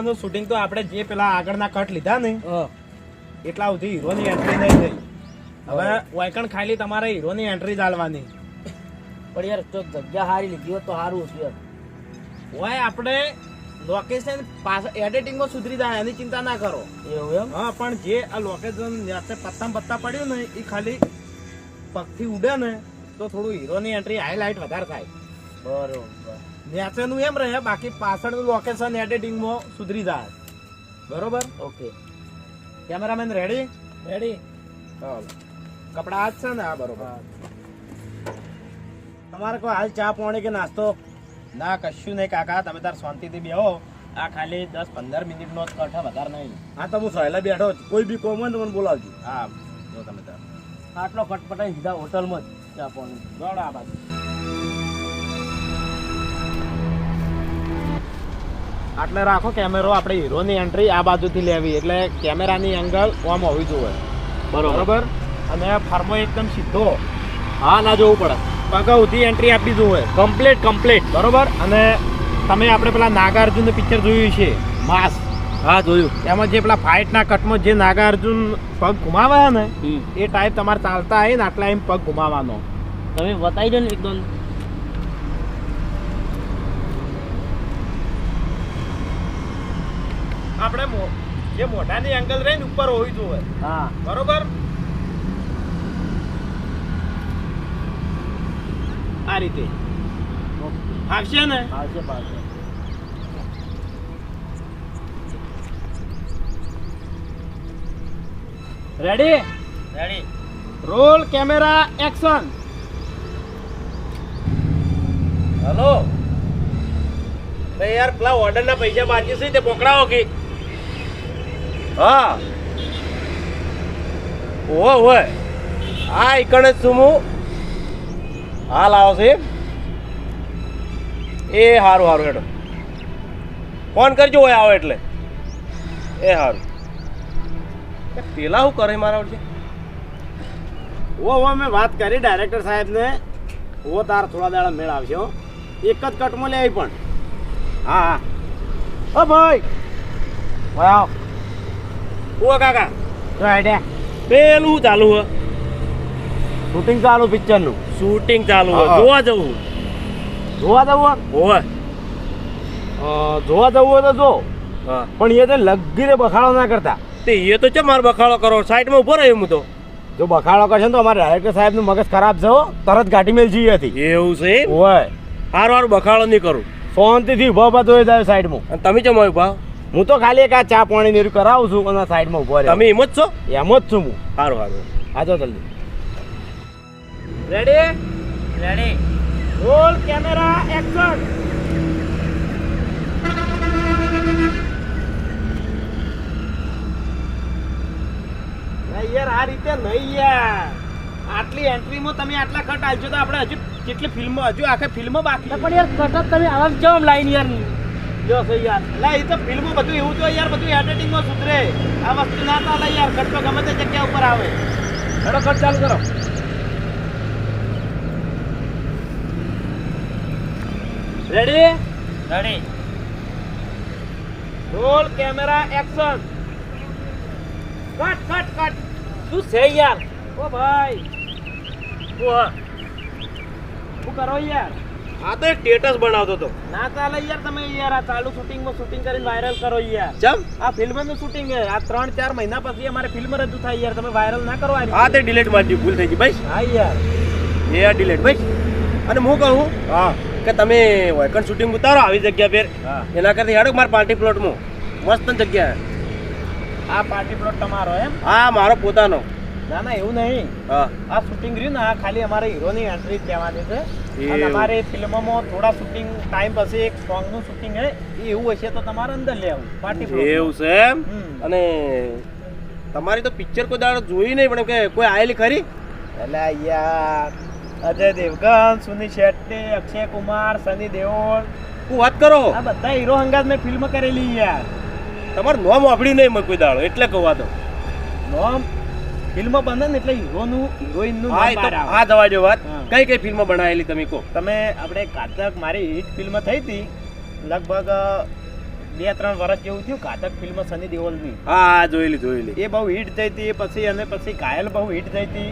ફિલ્મનું શૂટિંગ તો આપણે જે પેલા આગળના કટ લીધા ને એટલા સુધી હીરોની એન્ટ્રી નહીં થઈ. હવે વાયકણ ખાલી તમારે હીરોની એન્ટ્રી ચાલવાની પણ યાર જો જગ્યા સારી લીધી હોત તો સારું હતું યાર. ઓય આપણે લોકેશન એડિટિંગમાં સુધરી જાય એની ચિંતા ના કરો. એવું એમ? હા પણ જે આ લોકેશન જ્યાં પત્તા પત્તા પડ્યું ને એ ખાલી પગથી ઉડે ને તો થોડું હીરોની એન્ટ્રી હાઈલાઇટ વધારે થાય. બરોબર. નેચરનું એમ રહે બાકી પાછળનું લોકેશન એડિટિંગમાં સુધરી જાય. બરોબર? ઓકે. કેમેરામેન રેડી રેડી ચાલો. કપડા આજ છે ને? આ બરોબર. તમારે કોઈ હાલ ચા પાણી કે નાસ્તો? ના કશું નહીં કાકા. તમે તાર શાંતિથી બેહો. આ ખાલી દસ પંદર મિનિટનો જ કઠ વધારે નહીં. હા તો હું સહેલા બેઠો છું. કોઈ બી કોમ હોય તો મને બોલાવજો. હા જો તમે તાર. આટલો ખટપટાઈ સીધા હોટલમાં જ ચા પાણી. દોડો આ બાજુ. આટલે રાખો કેમેરો આપણે હીરોની એન્ટ્રી આ બાજુથી લેવી એટલે કેમેરાની એંગલ ઓમ હોવી જોઈએ. બરોબર. અને ફાર્મો એકદમ સીધો. હા ના જોવું પડે. પગાઉથી એન્ટ્રી આપી જોઈએ. કમ્પ્લીટ કમ્પ્લીટ બરોબર? અને તમે આપણે પેલા નાગાર્જુન પિક્ચર જોયું છે? માસ હા જોયું. એમાં જે પેલા ફાઇટના કટમાં જે નાગાર્જુન પગ ઘુમાવ્યા ને એ ટાઈપ તમારે ચાલતા આવીને આટલા એમ પગ ઘુમાવાનો. તમે બતાવી દો ને એકદમ આપણે મો- જે મોઢાની એંગલ રહીને ઉપર હોવી જોઈએ. હા. બરોબર? આ રીતે. આવશે ને? આવશે પાછળ ready ready roll camera action hello યાર પેલા ઓર્ડર ના પૈસા બાકી છે તે પકડાવો કે? હા. ઓહો હોય આ ઈકણ હું. હાલ આવો છે. એ સારું સારું હેડો. ફોન કરજો હોય આવો એટલે. એ સારું પેલા શું કરે મારા વચ્ચે? ઓ હો મેં વાત કરી ડાયરેક્ટર સાહેબને. ઓ તાર થોડા દાડા મેળ આવશે, હો. એક જ કટમાં લે આવી પણ. હા હા. ઓ ભાઈ. વાવ ઓ કાકા. તો આઈડિયા પેલું ચાલુ હો? શૂટિંગ ચાલુ પિક્ચરનું શૂટિંગ ચાલુ હ. જોવા જવું? જોવા જવું હોય જોવા જવું હોય તો જો. પણ એ તો લગીને બખાડો ના કરતા. તે એ તો છે મારો બખાડો કરો? સાઈડમાં ઊભો રહ્યો હું તો. જો બખાડો કરશે ને તો અમારા ડાયરેક્ટર સાહેબનું મગજ ખરાબ છે તરત ગાડી મેલ જઈએ હતી. એવું છે હોય હારું હારું બખાડો નહીં કરું. શાંતિથી ઊભા ઊભા જોઈ જાય સાઈડમાં. અને તમે ચમ ઊભા? હું તો ખાલી એક આ ચા પાણી નીરું કરાવું છું અને સાઈડમાં ઊભો તમે એમ જ છો? એમ જ છું હું. સારું સારું. આજો જલ્દી. Ready ready roll camera action યાર આ રીતે નહીં યાર. આટલી એન્ટ્રીમાં તમે આટલા કટ આલજો તો આપણે હજુ કેટલી ફિલ્મ હજુ આખી ફિલ્મ બાકી પણ યાર કટક તમે આવા જમ લાઈન યાર જો છે યાર. એ તો ફિલ્મ બધું એવું તો યાર બધું એડિટિંગમાં સુધરે. આ વસ્તુ ના ચાલે યાર કટ ગમે તે જગ્યા ઉપર આવે. હેડો કટ ચાલુ કરો. Ready ready roll camera action cut cut cut શું છે યાર? ઓ ભાઈ. શું કરો યાર? આ તો એક સ્ટેટસ બનાવતો હતો. ના ચાલે યાર તમે યાર આ ચાલુ શૂટિંગમાં શૂટિંગ કરીને વાયરલ કરો યાર. ચમ? આ ફિલ્મનું શૂટિંગ છે. આ ત્રણ ચાર મહિના પછી અમારે ફિલ્મ રજૂ થાય યાર તમે વાયરલ ના કરો આ તે ડિલીટ મારી ભૂલ થઈ ગઈ ભાઈ. હા યાર. એ આ ડિલીટ ભાઈ. અને હું કહું હા. કે તમે વેકન શૂટિંગ ઉતારો આવી જગ્યા પર એના કરતા હેડો મારા પાર્ટી પ્લોટમાં મસ્ત જગ્યા આ પાર્ટી પ્લોટ તમારો એમ? હા મારો પોતાનો. ના ના એવું નહીં. હા. આ શૂટિંગ રહ્યું ને આ ખાલી અમારે હીરોની એન્ટ્રી જ લેવાની છે. અને. અમારે ફિલ્મમાં થોડા શૂટિંગ ટાઈમ પછી એક સોંગનું શૂટિંગ હે એવું હશે તો તમારે અંદર લેવું પાર્ટી પ્લોટ એવું છે એમ? અને તમારી તો પિક્ચર કોઈ દાડો જોઈ નહીં પણ કે કોઈ આયેલી ખરી? એટલે યાર અજય દેવગન સુનિલ શેટ્ટી અક્ષય કુમાર સની દેઓલ. હું વાત કરો? આ બધા હીરો હંગાત મેં ફિલ્મ કરેલી યાર. તમારું નોમ વાપરી નહીં મેં કોઈ દાડો એટલે કહું તો. નોમ ફિલ્મ બને ને એટલે હીરોનું હિરોઈનનું હા તો આ દવા જો વાત. કઈ કઈ ફિલ્મ બનાવેલી તમે કહો? તમે આપણે કાતક મારી હિટ ફિલ્મ થઈ હતી લગભગ બે ત્રણ વર્ષ જેવું થયું કાતક ફિલ્મ સની દેઓલની. હા જોયેલી જોયેલી. એ બહુ હિટ થઈ હતી પછી અને પછી કાયલ બહુ હિટ થઈ હતી.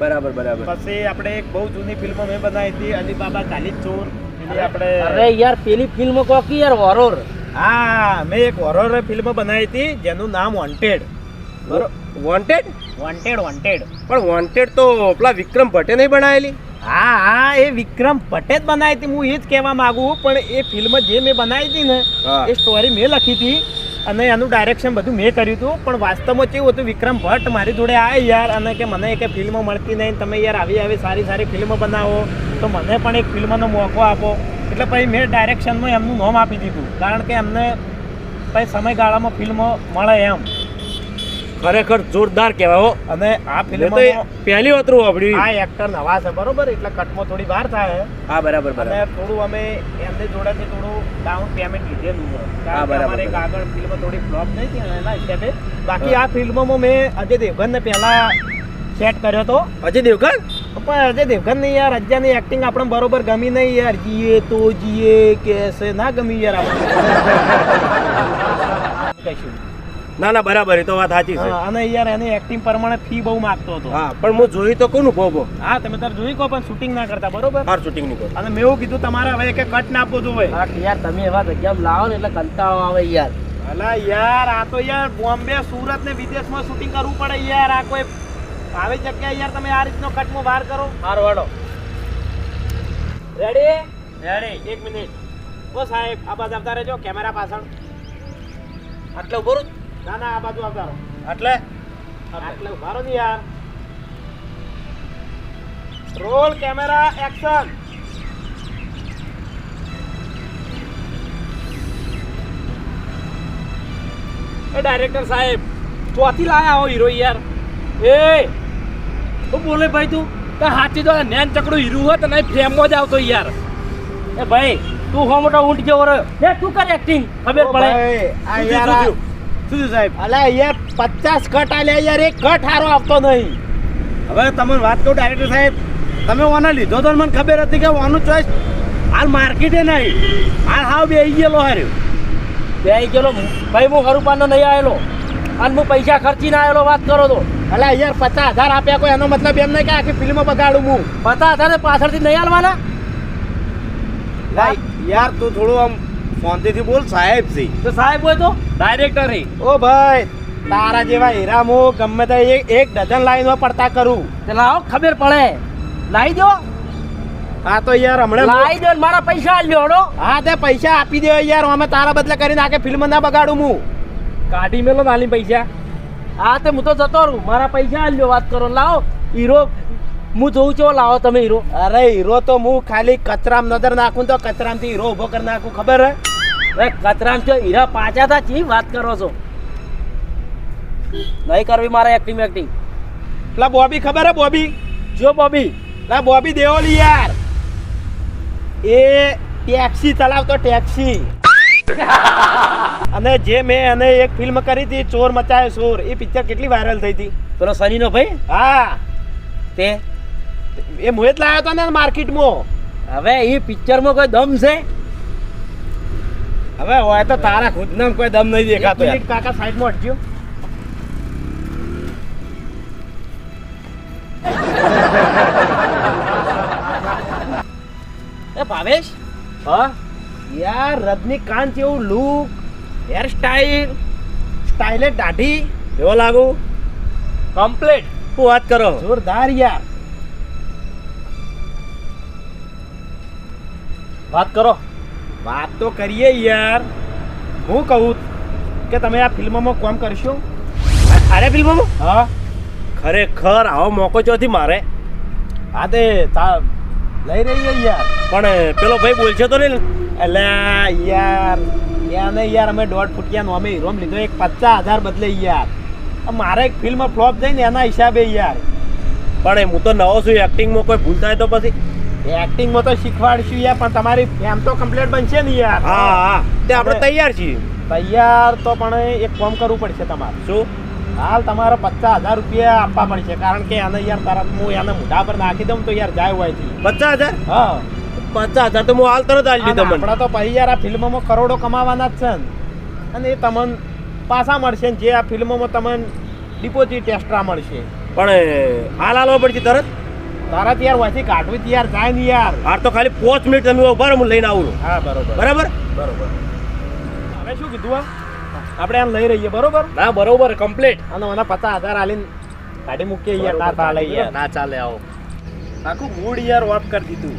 બરાબર બરાબર. પછી આપણે એક બહુ જૂની ફિલ્મ મેં બનાવી હતી અલીબાબા ચાલીસ ચોર. એટલે આપણે અરે યાર પેલી ફિલ્મ કોકી યાર હોરર હા મેં એક હોરર ફિલ્મ બનાવી હતી જેનું નામ વોન્ટેડ બરો વોન્ટેડ વોન્ટેડ વોન્ટેડ પણ વોન્ટેડ તો પેલા વિક્રમ ભટ્ટે નહીં બનાવેલી હા હા એ વિક્રમ ભટ્ટે જ બનાવી હતી. હું એ જ કહેવા માંગુ પણ એ ફિલ્મ જે મેં બનાવી હતી ને એ સ્ટોરી મેં લખી હતી અને એનું ડાયરેક્શન બધું મેં કર્યું હતું. પણ વાસ્તવમાં કેવું હતું વિક્રમ ભટ્ટ મારી જોડે આવે યાર અને કે મને એક ફિલ્મ મળતી નહીં તમે યાર આવી આવી સારી સારી ફિલ્મ બનાવો તો મને પણ એક ફિલ્મનો મોકો આપો. એટલે પછી મેં ડાયરેક્શનમાં એમનું નામ આપી દીધું. કારણ કે એમને પછી સમયગાળામાં ફિલ્મો મળે એમ. ખરેખર જોરદાર કહેવાય અને આ ફિલ્મ પહેલી વતરું વાપર્યું આ એક્ટર નવા છે બરોબર? એટલે કટમાં થોડી વાર થાય. હા બરાબર અને થોડું અમે એમને જોડેથી થોડું ડાઉન પેમેન્ટ લીધેલું હા, બરાબર, એક આગળ ફિલ્મ થોડી ફ્લોપ થઈ હતી એના હિસાબે. બાકી આ ફિલ્મમાં મેં અજય દેવગનને પહેલા સેટ કર્યો હતો. અજય દેવગન? પણ અજય દેવગન નહીં યાર અજ્જાની એક્ટિંગ આપણે બરોબર ગમી નહીં યાર. જીએ તો જીએ કેસે ના ગમી યાર આપણે કહીશું? ના ના બરાબર એ તો વાત સાચી છે. અને યાર એની એક્ટિંગ પ્રમાણે ફી બહુ માંગતો હતો. હા પણ હું જોઈ તો કોનું ભોગો? હા તમે તાર જોઈ કહો પણ શૂટિંગ ના કરતા બરોબર? હાર શૂટિંગ નહીં કરો. અને મેં એવું કીધું તમારે હવે કે કટ ના આપવો જોઈએ. હા યાર તમે એવા જગ્યા લાવો ને એટલે કંટાળો આવે યાર. અલા યાર આ તો યાર બોમ્બે સુરત ને વિદેશમાં શૂટિંગ કરવું પડે યાર. આ કોઈ આવી જગ્યાએ યાર તમે આ રીતનો કટમાં બહાર કરો. હાર વાળો રેડી રેડી એક મિનિટ. ઓ સાહેબ આ બાજુ આવતા રહેજો કેમેરા પાછળ. આટલો રહો. ના ના આ બાજુ આવતા એટલે? એટલે ઊભા રહો યાર. રોલ કેમેરા એક્શન એ ડાયરેક્ટર સાહેબ ચોથી લાયા આવો હીરો યાર. એ શું બોલે ભાઈ તું તો હાથી તો નેન ચકડું હીરું હોત ને ફ્રેમમાં જ આવતો યાર. એ ભાઈ તું હો મોટો ઊંટ જેવો રહ્યો. એ તું કર એક્ટિંગ ખબર પડે? આ યાર શું સાહેબ? અલા યાર પચાસ કટ આલ્યા યાર એક કટ હારો આપતો નહીં. હવે તમને વાત કહું ડાયરેક્ટર સાહેબ તમે ઓને લીધો તો મને ખબર હતી કે ઓનું ચોઈસ હાલ માર્કેટે નહીં. હાલ હાવ બે ગયેલો હાર્યો બે ગયેલો? ભાઈ હું હરુપાન નહીં આવેલો અને હું પૈસા ખર્ચી ના આવેલો વાત કરો તો. અલા યાર પચાસ હજાર આપ્યા કોઈ એનો મતલબ એમ નહીં કે આખી ફિલ્મ બગાડું હું. પચાસ હજાર પાછળથી નહીં હાલવાના યાર તું થોડું આમ શાંતિથી બોલ સાહેબથી. તો સાહેબ હોય તો? ડાયરેક્ટર ઓ ભાઈ તારા જેવા હીરા હું ગમે તે એક એક ડઝન લાઈનો પડતા કરું. તે લાવો ખબર પડે. લાવી દો. હા તો યાર હમણાં લાવી દો મારા પૈસા હડો હા તે પૈસા આપી દે યાર અમે તારા બદલે કરીને આખે ફિલ્મ ના બગાડું હું. કાઢી મેલો નાલી પૈસા. હા તે હું તો જતો રહું. મારા પૈસા આલ્યો વાત કરો લાવો. હીરો હું જોઉં છો લાવો તમે હીરો. અરે હીરો તો હું ખાલી કચરામ નજર નાખું તો કચરામથી હીરો ઊભો કરી નાખું ખબર હે? અરે કચરામ છે હીરા પાછા ચી વાત કરો છો? નહીં કરવી મારે એક્ટિંગ એક્ટિંગ પેલા બોબી ખબર હે બોબી? જો બોબી. પેલા બોબી દેઓલી યાર. એ ટેક્સી ચલાવતો ટેક્સી. અને જે મેં અને એક ફિલ્મ કરી હતી ચોર મચાયો ચોર એ પિક્ચર કેટલી વાયરલ થઈ હતી. પેલો સનીનો ભાઈ? હા. તે? એ મોહિત લાવ્યો હતો ને માર્કેટમાં. હવે એ પિક્ચરમાં કોઈ દમ છે? હવે હોય તો તારા ખુદનામ કોઈ દમ નહીં દેખાતો યાર. કાકા સાઈડમાં હટજો. એ ભાવેશ? હા? યાર રજનીકાંત જેવું લુક હેર સ્ટાઈલ સ્ટાઇલે દાઢી. એવો લાગુ? કમ્પ્લીટ શું વાત કરો? જોરદાર યાર. વાત કરો. વાત તો કરીએ યાર. હું કહું કે તમે આ ફિલ્મમાં કોમ કરશો? અરે ફિલ્મમાં? હા. ખરેખર આવો મોકો ચોથી મારે? હા તે તા લઈ રહી યાર. પણ પેલો ભાઈ બોલશે તો નહીં એટલે યાર એને યાર અમે દોઢ ફૂટિયાનો અમે હીરોમ લીધો એક પચાસ હજાર બદલે યાર. મારે એક ફિલ્મ ફ્લોપ થઈ ને એના હિસાબે યાર. પણ હું તો નવો છું એક્ટિંગમાં કોઈ ભૂલ થાય તો પછી? એક્ટિંગમાં તો શીખવાડશું યાર પણ તમારી એમ તો કમ્પ્લીટ બનશે ને યાર. હા હા. તે આપણે તૈયાર છીએ. તૈયાર તો પણ એક કામ કરવું પડશે તમારે. શું? હાલ તમારે પચાસ હજાર રૂપિયા આપવા પડશે કારણ કે એને યાર તરત હું એને મોઢા પર નાખી દઉં તો યાર જાય હોય છે પચાસ હજાર? હા. પચાસ હજાર તો હું હાલ તરત આલી દીધો આપણે તો પછી યાર આ ફિલ્મોમાં કરોડો કમાવાના જ છે ને. અને એ તમને પાછા મળશે ને જે આ ફિલ્મોમાં તમને ડિપોઝિટ એક્સ્ટ્રા મળશે. પણ હાલ હાલવા પડશે તરત? તારા યાર વાંચી કાઢવી ત્યાર જાય ને યાર. હાર તો ખાલી પાંચ મિનિટ તમે ઊભા રહો હું લઈને આવું હા બરોબર. બરાબર? બરોબર. હવે શું કીધું આ આપણે આમ લઈ રહીએ બરોબર? ના બરોબર કમ્પ્લીટ અને મને પચાસ હજાર આલીને કાઢી મૂકીએ યાર ના ચાલે યાર ના ચાલે આવો. આખું મૂડ યાર ઓફ કરી દીધું.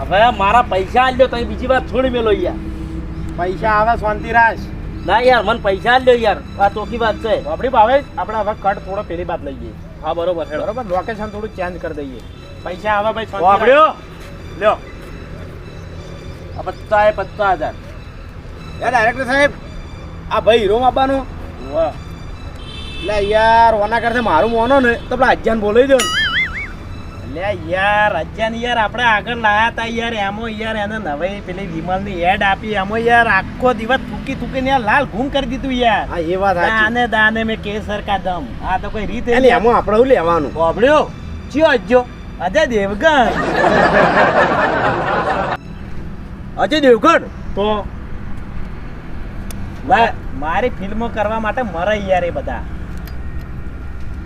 હવે મારા પૈસા આલ્યો તો બીજી વાત છોડી મેલો યાર. પૈસા આવે શાંતિ રાખ ના યાર મને પૈસા જ લ્યો યાર. આ ચોખ્ખી વાત છે. આપણી ભાવે આપણે હવે કટ થોડો પેલી બાદ લઈએ. હા બરોબર છે. બરોબર? લોકેશન થોડું ચેન્જ કરી દઈએ. પૈસા આવે ભાઈ વાપર્યો લ્યો. આ પત્તા એ પત્તા હજાર યાર ડાયરેક્ટર સાહેબ આ ભાઈ હીરો આપવાનો વાહ. એટલે યાર ઓના કરતા મારું મોનો ને તો પેલા અજ્જાન બોલાવી દો ને. એટલે યાર અજ્જાન યાર આપણે આગળ લાયા યાર એમો યાર એને નવાઈ પેલી વિમલની એડ આપી એમાં યાર આખો દિવસ થૂકી થૂકીને યાર લાલ ઘૂમ કરી દીધું યાર. હા એ વાત સાચી. દાને દાને મેં કેસર કા દમ. આ તો કોઈ રીત એટલે એમાં આપણે લેવાનું? વાપર્યો ચિયો અજ્જો. અજય દેવગણ. અજય દેવગણ? તો? મારી ફિલ્મો કરવા માટે મરે યાર એ બધા.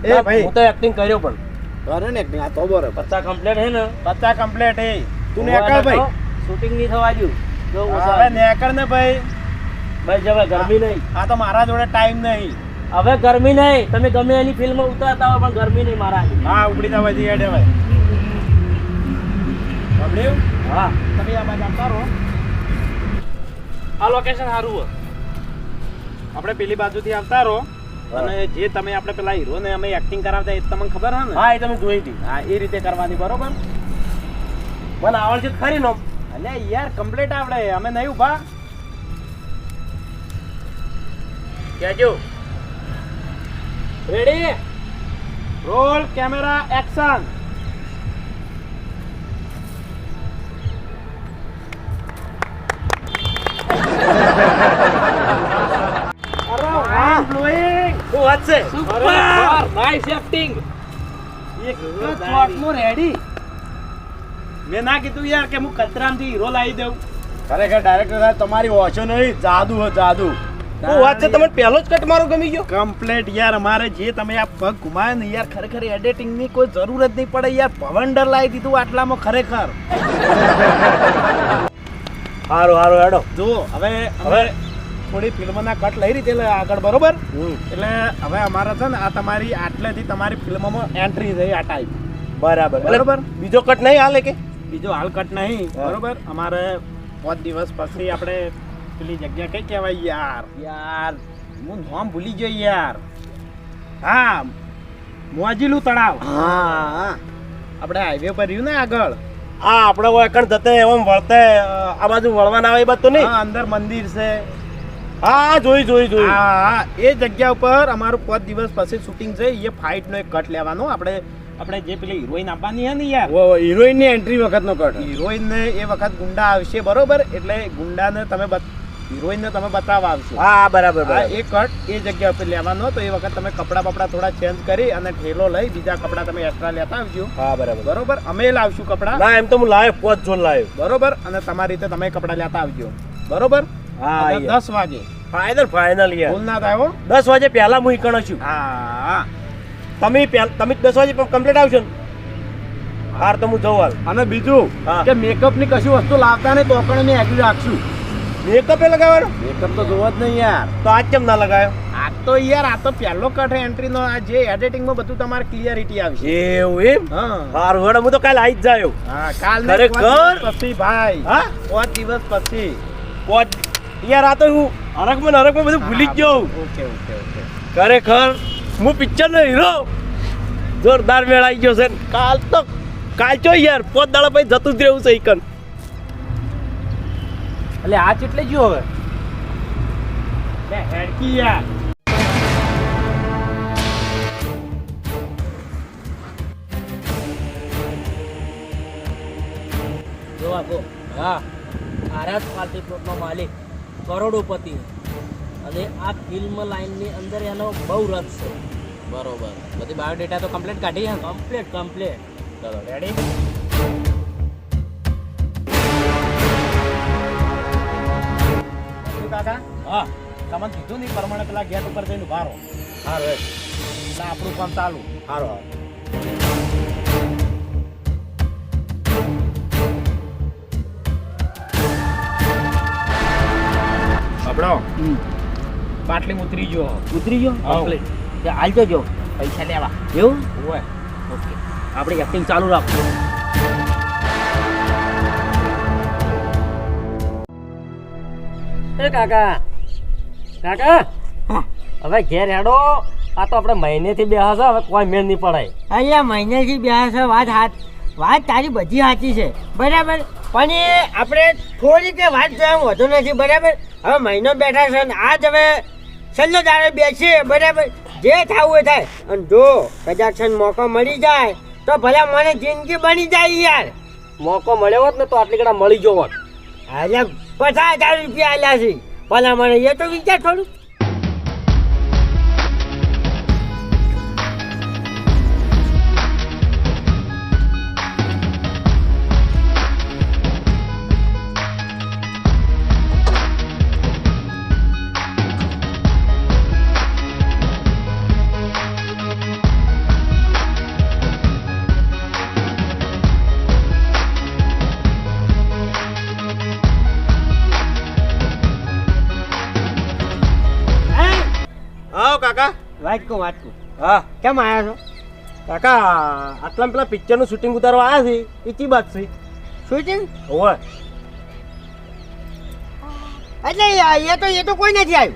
એ ભાઈ. હું તો એક્ટિંગ કર્યો પણ. કરે ને આ તો બરો. પચાસ કમ્પ્લીટ હે ને? પચ્ચા કમ્પ્લેટ હે. તું નેકળ ભાઈ. શૂટિંગ નહીં થવા દઉં. જો હવે નેકળ ને ભાઈ. ભાઈ જવા ગરમી નહીં. આ તો મારા જોડે ટાઈમ નહીં. હવે ગરમી નહીં. તમે ગમે એની ફિલ્મ ઉતારતા હોય પણ ગરમી નહીં મારા હા ઉપડી જવા જઈએ હેડે ભાઈ સાંભળ્યું? હા. તમે આ બાજુ આવતા રહો. આ લોકેશન સારું હો આપણે પેલી બાજુથી આવતા રહો. અને જે તમે આપણે પેલા હીરો ને અમે એક્ટિંગ કરાવતા એ તમને ખબર હોય ને? હા એ તમે જોઈ હતી. હા એ રીતે કરવાની બરોબર? મને આવડશે ખરી નો અલે યાર કમ્પ્લીટ આવડે. અમે નહીં ઊભા કેજો. રેડી રોલ કેમેરા એક્શન વાત છે? સુપર નાઇસ એક્ટિંગ રેડી મેં ના કીધું યાર કે હું કચરામથી હીરો લાવી દઉં. ખરેખર ડાયરેક્ટર સાહેબ તમારી ઓછો નહીં જાદુ હો જાદુ. શું વાત છે? તમને પહેલો જ કટ મારો ગમી ગયો? કમ્પ્લેટ યાર અમારે જે તમે આ પગ ઘુમાયો ને યાર ખરેખર એડિટિંગની કોઈ જરૂર જ નહીં પડે યાર. ભવંડર લાવી દીધું આટલામાં ખરેખર. સારું સારું હેડો. જો હવે હવે થોડી ફિલ્મના કટ લઈ રીતે આગળ બરોબર? એટલે હવે અમારે છે ને આ તમારી આટલેથી તમારી ફિલ્મમાં એન્ટ્રી થઈ આ ટાઈપ બરાબર. બરાબર. બીજો કટ નહીં હાલે કે? બીજો હાલ કટ નહીં. બરોબર? અમારે પાંચ દિવસ પછી આપણે પેલી જગ્યા કઈ કહેવાય? યાર. યાર. હું નામ ભૂલી ગયો યાર. હા મોજીલું તળાવ. હા. આપણે હાઈવે પર રહ્યું ને આગળ. આ આપણે એકણ કણ જતે એમ વળતે આ બાજુ વળવાના આવે એ બધું નહીં? અંદર મંદિર છે. હા જોઈ જોઈ જોઈ હા હા, એ જગ્યા ઉપર અમારું પાંચ દિવસ પછી શૂટિંગ છે. એ ફાઇટ નો એક કટ લેવાનો. આપણે આપણે જે પેલી હિરોઈન આપવાની છે ને યાર. હિરોઈનની એન્ટ્રી વખત નો કટ હિરોઈન ને એ વખત ગુંડા આવશે બરોબર? એટલે ગુંડાને તમે હિરોઈન ને તમે બતાવવા આવશો હા હા, બરાબર. હા, એ કટ એ જગ્યા ઉપર લેવાનો. તો એ વખત તમે કપડા બપડા થોડા ચેન્જ કરી અને ઠેલો લઈ બીજા કપડા તમે એક્સ્ટ્રા લેતા આવજો. હા બરાબર. બરોબર? અમે લાવશું કપડા. ના એમ તો હું લાવ્યો પોચ જોન લાવ્યો બરોબર? અને તમારી રીતે તમે કપડા લેતા આવજો. બરોબર? હા દસ વાગે. ફાઇનલ ફાઇનલ યાર. ભૂલ ના થાય હો. દસ વાગે પહેલા હું ઈકણ છું. હા. તમે તમે દસ વાગે કમ્પ્લીટ આવશો ને? હાર તો હું જઉં હાલ. અને બીજું. કે મેકઅપની કશું વસ્તુ લાવતા નહીં તો પણ મેં એગ્રી રાખશું. મેકઅપ એ લગાવવાનો? મેકઅપ તો જોવો જ નહીં યાર. તો આજ કેમ ના લગાવ્યો આ તો યાર આ તો પહેલો કટ એન્ટ્રી નો આ જે એડિટિંગમાં બધું તમારે ક્લિયરિટી આવશે. એવું એમ? હા. હારું હેડો હું તો કાલ આવી જ જાયો. હા કાલ ખરેખર? પછી ભાઈ. હા? પાંચ દિવસ પછી. પોચ યાર આ તો હું હરકમાં ને હરકમાં બધું ભૂલી જ જાઉં ઓકે ઓકે ઓકે. ખરેખર હું પિક્ચર નો હીરો જોરદાર મેળ આવી ગયો છે. કાલ તો કાલ ચો યાર પોત દાડા પછી જતું જ રહેવું છે ઇકન એટલે આ ચેટલે ગયો હવે? લે હેડકી યાર. જો. આપો હા આરાસ પાર્ટી પ્લોટનો માલિક. કરોડોપતિ અને આ ફિલ્મ લાઈનની અંદર એનો બહુ રસ છે. બરોબર. બધી બાયોડેટા તો કમ્પ્લીટ કાઢી હે? કમ્પ્લીટ કમ્પ્લીટ ચલો રેડી કાકા? હા. તમને કીધું નહીં પ્રમાણે પેલા ગેટ ઉપર જઈને ભારો હારો હા રે એટલે આપણું કામ ચાલુ. હારો. આપણો બાટલી ઉતરી ગયો. ઉતરી ગયો. કમ્પ્લીટ હાલજો જો. પૈસા લેવા. એવું? હોય ઓકે. આપણે એક્ટિંગ ચાલુ રાખજો એ કાકા. કાકા? હવે ઘેર હેડો. આ તો આપણે મહિનેથી બેહા છે હવે કોઈ મેળ નહીં પડાય. અહીંયા મહિનેથી બે છે વાત હાથ વાત તારી બધી સાચી છે. બરાબર? પણ આપણે થોડી કે વાત એમ વધુ નથી બરાબર? હવે મહિનો બેઠા છે ને આજ હવે છેલ્લો દાડે બેસીએ બરાબર? જે થવું એ થાય. અને જો કદાચ મોકો મળી જાય તો ભલા મને જિંદગી બની જાય યાર. મોકો મળ્યો હોત ને તો આટલી કડા મળી જવો હોત આજે પચાસ હજાર રૂપિયા આલ્યા છે. ભલા મને એ તો વિચાર થોડું. કાકા વાંચકું વાંચકું હા. કેમ આવ્યા છો? કાકા આટલા પેલા પિક્ચરનું શૂટિંગ ઉતારવા આવ્યા છે? એ કી વાત છે? શૂટિંગ ઓય એટલે એ તો એ તો કોઈ નથી આવ્યું.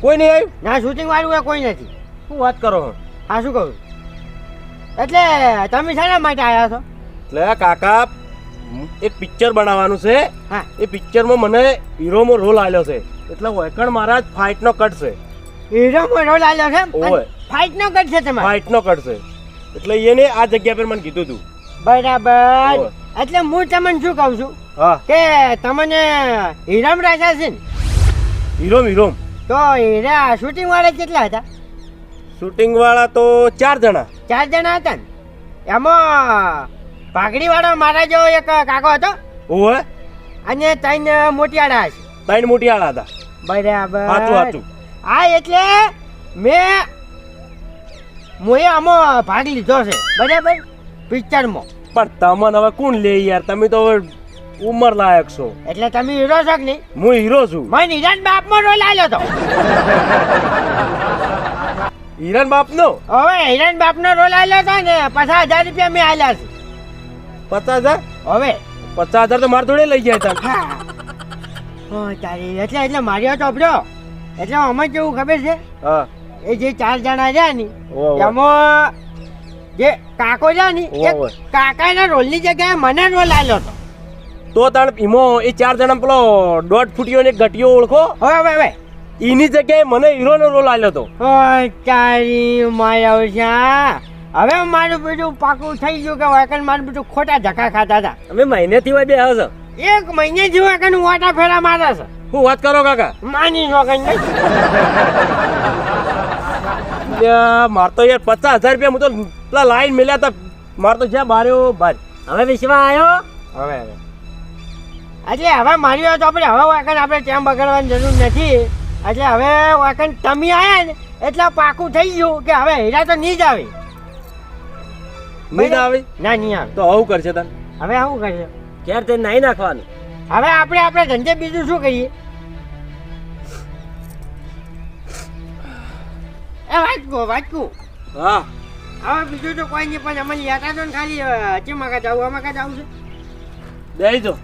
કોઈ નહીં આવ્યું? ના શૂટિંગ વાળું કોઈ નથી. શું વાત કરો હા શું કહું? એટલે તમે શાના માટે આવ્યા છો? એટલે કાકા એક પિક્ચર બનાવવાનું છે. હા. એ પિક્ચરમાં મને હીરોમાં રોલ આવ્યો છે. એટલે વૈકણ મહારાજ ફાઇટનો કટ છે. હીરો મોટો લાલ્યો છે ઓવે. ફાઇટ નો કટ છે તમારે? ફાઇટનો કટ છે એટલે એને આ જગ્યા પર મને કીધું તું. બરાબર. એટલે હું તમને શું કહું છું? કે તમને હીરામ રાજા છે ને? હીરોમ હીરોમ. તો હીરા શૂટિંગ વાળા કેટલા હતા? શૂટિંગ વાળા તો ચાર જણા. ચાર જણા હતા ને? એમાં પાઘડી વાળો મારા જેવો એક કાકો હતો. ઓય. અને ત્રણ મોટિયાળા હશે. ત્રણ મોટિયાળા હતા. બરાબર. સાચું હાચું. હા એટલે મેં મોએ આમાં ભાગ લીધો છે બરાબર? પિક્ચરમાં. પણ તમને હવે કોણ લે યાર? તમે તો ઉમર લાયક છો. એટલે તમે હીરો છો કે નહીં? હું હીરો છું. મને બાપ બાપમાં રોલ આલ્યો તો. હિરણ બાપ નો હવે બાપ બાપનો રોલ આલ્યો તો ને પચાસ હજાર રૂપિયા મેં આલ્યા છે. પચાસ હજાર? હવે? પચાસ હજાર તો મારે જોડે લઈ જાય હતા. હા. તારી એટલે એટલે માર્યો ચોપડ્યો એટલે અમે કેવું ખબર છે? એ જે ચાર જણા રહ્યા ને. એમાં જે કાકો રહ્યા ને એ. કાકાના રોલની જગ્યાએ મને રોલ આલ્યો તો તો તાણ ઈમો એ ચાર જણા પેલો દોઢ ફૂટીયો ને ગટિયો ઓળખો? હવે હવે હવે. એની જગ્યાએ મને હીરોનો રોલ આલ્યો હતો. તારી માયા હવે મારું બધું પાકું થઈ ગયું કે વાકણ મારું બધું ખોટા ધક્કા ખાતા હતા. અમે મહિનેથી હોય બેહા છે. એક મહિને જેવું કન વાટા ફેરા મારા છે. શું વાત કરો કાકા? માની નો કઈ નહીં. માર તો યાર પચાસ હજાર રૂપિયા હું તો પેલા લાઈન મેલ્યા હતા માર તો જ્યાં માર્યો બાર. હવે વિશ્વા આવ્યો હવે હવે. એટલે હવે મારી તો આપણે હવે વાકણ આપણે ટેમ બગાડવાની જરૂર નથી. એટલે હવે વાકણ તમે આવ્યા ને એટલે પાકું થઈ ગયું કે હવે હીરા તો નહીં જ આવે. નહીં આવે? ના નહીં આવે. તો આવું કરશે તને. હવે આવું કરશે? ક્યારે તે નાઈ નાખવાનું. હવે આપણે આપણે ધંધે બીજું શું કરીએ? એ વાંચકું વાંચકું હા. હવે બીજું તો કોઈ નહીં પણ અમને યાતા તો ખાલી ચેમાં કા જવું આમાં કા જવું છે? દઈ દો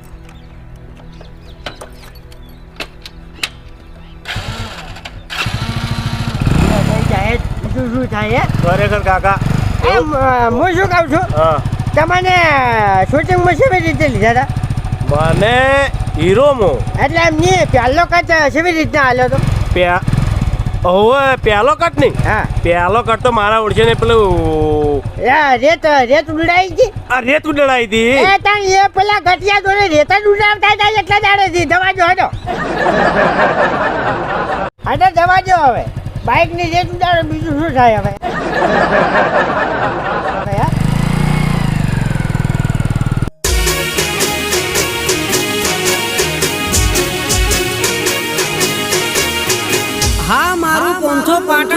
બીજું શું થાય ખરેખર કાકા. હે શું કહું છું? તમને શૂટિંગમાં કેવી રીતે લીધા હતા? મને હીરોમો એટલે એમની પહેલો કટ કેવી રીતના હાલ્યો હતો પ્યા હવે પહેલો કટ નહીં. હા. પહેલો કટ તો મારા ઓળખે ને પેલું એ રેત રેત ઉડાઈ ગઈ? આ રેત ઉડાઈ હતી એ તાણ એ પેલા ઘટિયા દોરે રેત જ ઉડાવતા હતા એટલા દાડે થી દવા જો હતો હા તો જવા દો હવે. બાઇકની રેત ઉડાડો બીજું શું થાય હવે? હા મારું પોંથો પાટણ